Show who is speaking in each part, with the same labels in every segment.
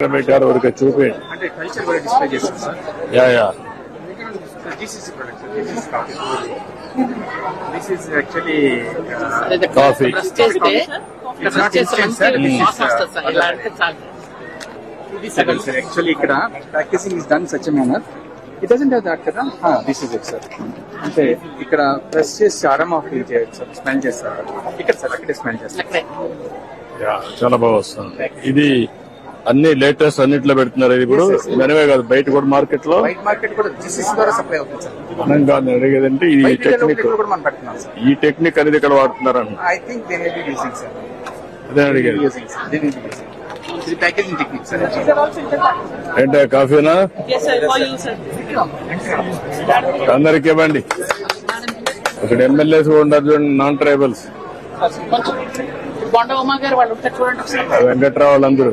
Speaker 1: పెట్టారు ఊరికే చూపి.
Speaker 2: అంటే కల్చర్ కూడా డిస్ప్లే చేస్తాం sir
Speaker 1: yeah yeah.
Speaker 2: GCC product this is coffee this is actually
Speaker 1: coffee
Speaker 3: brush చేస్తే
Speaker 2: It's
Speaker 3: బ్రష్
Speaker 2: not
Speaker 3: చేస్తే
Speaker 2: instant, sir.
Speaker 3: మంచి
Speaker 2: This is,
Speaker 3: వాసన వస్తుంది సార్ ఇలా అంటే చాలు. ఇది సగం
Speaker 2: సార్ యాక్చువల్లీ ఇక్కడ packaging is done such manner it doesn't have that కదా? దిస్ ఇస్ ఇట్ సార్ అంటే ఇక్కడ ప్రెస్ చేసి అరమా ఫీల్ చేయొచ్చు సార్ స్మెల్ చేస్తారు? ఇక్కడ సార్ అక్కడే స్మెల్ చేస్తారు?
Speaker 1: చాలా బాగా వస్తుంది. ఇది అన్ని లేటెస్ట్ అన్నిట్లో పెడుతున్నారు ఇది ఇప్పుడు. మనమే కాదు బయట కూడా మార్కెట్లో
Speaker 2: వైట్ మార్కెట్ కూడా జీసీసీ ద్వారా సప్లై అవుతుంది సార్
Speaker 1: మనం కాదు అడిగేదంటే ఈ టెక్నిక్
Speaker 2: కూడా మనం పెడుతున్నాం సార్
Speaker 1: ఈ టెక్నిక్ అనేది ఇక్కడ వాడుతున్నారని
Speaker 2: I think they may be using sir
Speaker 1: అదే అడిగేది
Speaker 2: using sir they may be using ఇది ప్యాకేజింగ్ టెక్నిక్ సార్
Speaker 1: ఏంటో కాఫీనా. అందరికి ఇవ్వండి ఇక్కడ ఎమ్మెల్యేస్ కూడా ఉన్నారు చూడండి నాన్ ట్రైబల్స్ వెంకట్రావు వాళ్ళందరూ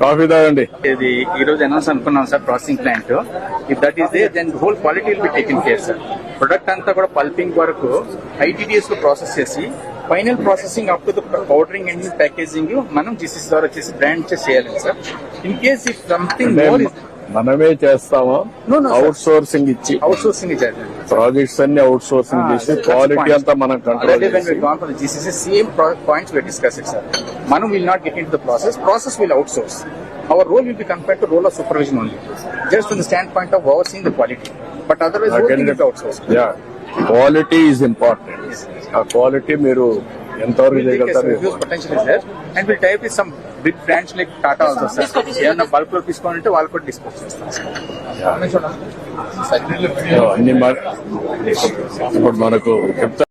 Speaker 1: కాఫీ తాగండి.
Speaker 2: ఇది ఈ రోజు అనౌన్స్ అనుకున్నాం sir processing plant if that is they then whole quality will be taken care sir product అంతా కూడా పల్పింగ్ వరకు ఐటీడీఎస్లో ప్రాసెస్ చేసి final processing up to the powdering and packaging మనం జీసీసీ ద్వారా వచ్చేసి బ్రాండ్ చేయాలి sir in case if something more
Speaker 1: మనమే చేస్తాము. అవుట్ సోర్సింగ్ ఇచ్చి
Speaker 2: అవుట్ సోర్సింగ్
Speaker 1: ప్రాజెక్ట్స్ అన్ని అవుట్ సోర్సింగ్ చేసి క్వాలిటీ అంతా మనం control
Speaker 2: points we discussed, sir. Manu will not get into the process. Process will outsource. Our role will be compared to role of supervision only, just from the standpoint of overseeing the quality. But otherwise, whole thing will be outsourced.
Speaker 1: Yeah quality is important ఆ quality మీరు ఎంతవరకు చేయగలుగుతారు
Speaker 2: is there, and we'll tie up with some big brands like Tata also, sir. ఏమన్నా బల్క్లో తీసుకోవాలంటే వాళ్ళు కూడా dispose చేస్తాం
Speaker 1: అన్ని ఇప్పుడు మనకు చెప్తా